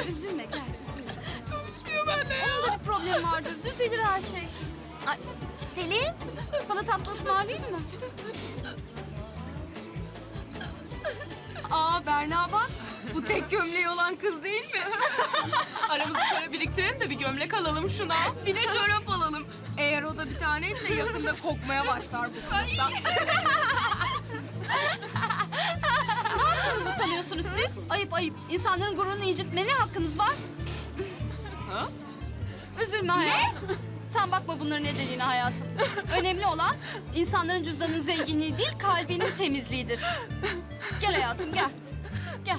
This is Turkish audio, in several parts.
Üzülme gel üzülme. Konuşmuyor benimle ya. Onun da bir problem vardır. Düzelir her şey. Ay, Selim sana tatlı ısmarlayayım mı? Aa Berna bak. Bu tek gömleği olan kız değil mi? Aramızda para biriktirelim de bir gömlek alalım şuna. Bir de çorap alalım. Eğer o da bir taneyse yakında kokmaya başlar bu sınıfta. yaptığınızı sanıyorsunuz siz? Ayıp ayıp. İnsanların gururunu incitmeye hakkınız var. Ha? Üzülme hayatım. Sen bakma bunların nedeniyle hayatım. Önemli olan insanların cüzdanının zenginliği değil, kalbinin temizliğidir. Gel hayatım gel. Gel.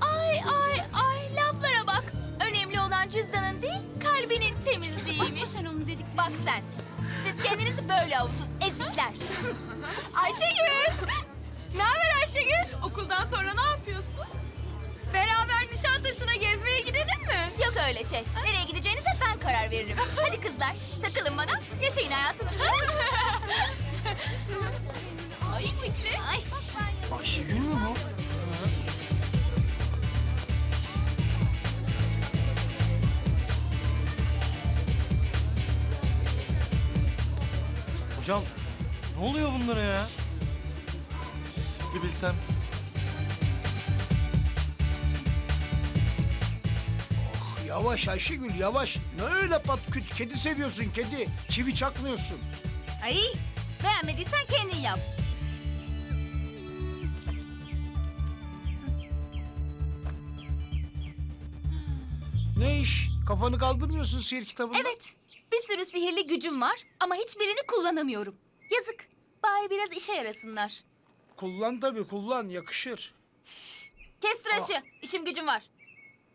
Ay ay ay laflara bak. Önemli olan cüzdanın değil kalbinin temizliğiymiş. Sen onu dedik. bak sen. Siz kendinizi böyle avutun ezikler. Ayşegül. Ne haber Ayşegül? Okuldan sonra ne yapıyorsun? Beraber Nişantaşı'na gezmeye gidelim mi? Yok öyle şey. Nereye gideceğinize ben karar veririm. Hadi kızlar takılın bana. Yaşayın hayatınızı. ay çekilin. Ay. Ayşegül mü bu? Hocam ne oluyor bunlara ya? Bir bilsem. Yavaş Ayşegül yavaş. Ne öyle pat küt kedi seviyorsun kedi. Çivi çakmıyorsun. Ay beğenmediysen kendin yap. Ne iş? Kafanı kaldırmıyorsun sihir kitabında. Evet, bir sürü sihirli gücüm var ama hiçbirini kullanamıyorum. Yazık. Bari biraz işe yarasınlar. Kullan tabii kullan yakışır. Kes tıraşı. İşim gücüm var.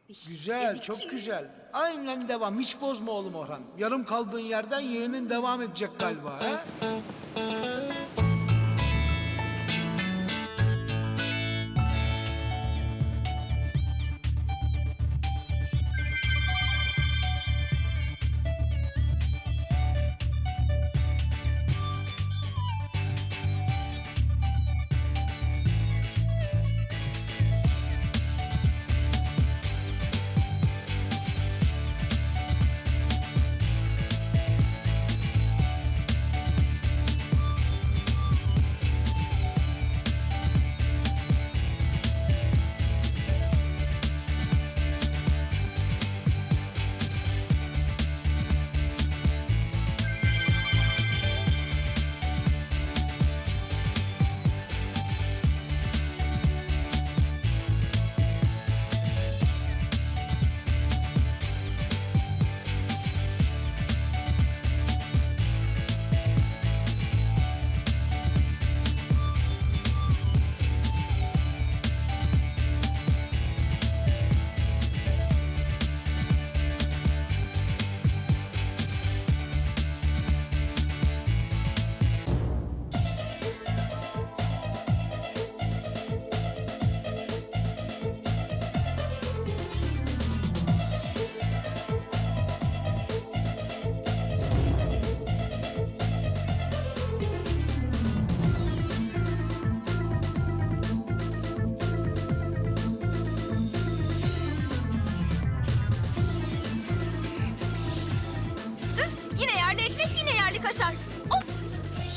Güzel çok güzel. Aynen devam hiç bozma oğlum Orhan. Yarım kaldığın yerden yeğenin devam edecek galiba. ha?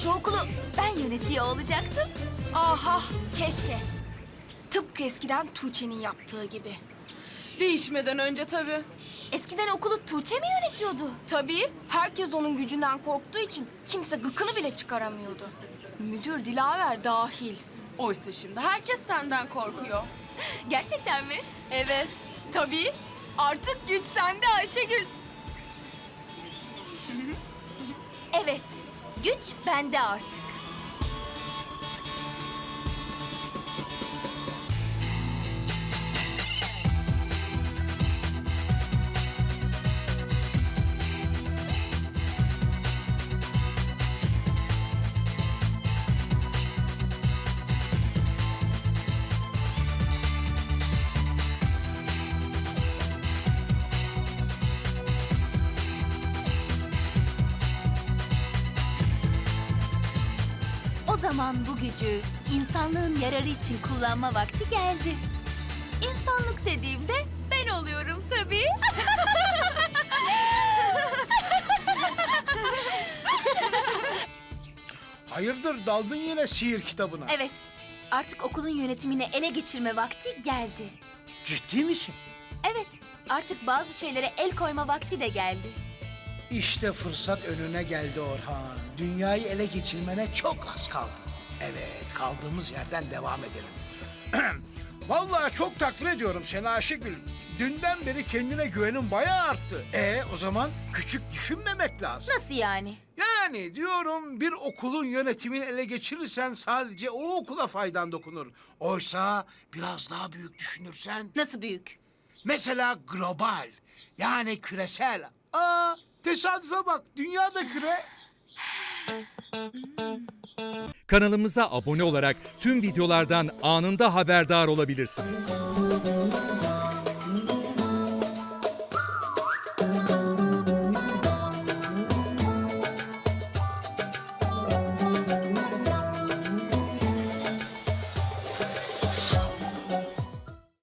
Şu okulu ben yönetiyor olacaktım. Aha Keşke. tıpkı eskiden Tuğçe'nin yaptığı gibi. Değişmeden önce tabii. Eskiden okulu Tuğçe mi yönetiyordu? Tabii herkes onun gücünden korktuğu için kimse gıkını bile çıkaramıyordu. Müdür Dilaver dahil. Oysa şimdi herkes senden korkuyor. Gerçekten mi? Evet, tabii. Artık güç sende Ayşegül. Evet. Güç bende artık. Zaman bu gücü insanlığın yararı için kullanma vakti geldi. İnsanlık dediğimde ben oluyorum tabii. Hayırdır daldın yine sihir kitabına. Evet, artık okulun yönetimini ele geçirme vakti geldi. Ciddi misin? Evet, artık bazı şeylere el koyma vakti de geldi. İşte fırsat önüne geldi Orhan. Dünyayı ele geçirmene çok az kaldı. Evet, kaldığımız yerden devam edelim. Vallahi çok takdir ediyorum seni Ayşegül. Dünden beri kendine güvenin bayağı arttı. E o zaman küçük düşünmemek lazım. Nasıl yani? Yani diyorum bir okulun yönetimini ele geçirirsen sadece o okula faydan dokunur. Oysa biraz daha büyük düşünürsen Nasıl büyük? mesela global yani küresel. Aa tesadüfe bak dünya da küre. Kanalımıza abone olarak tüm videolardan anında haberdar olabilirsiniz.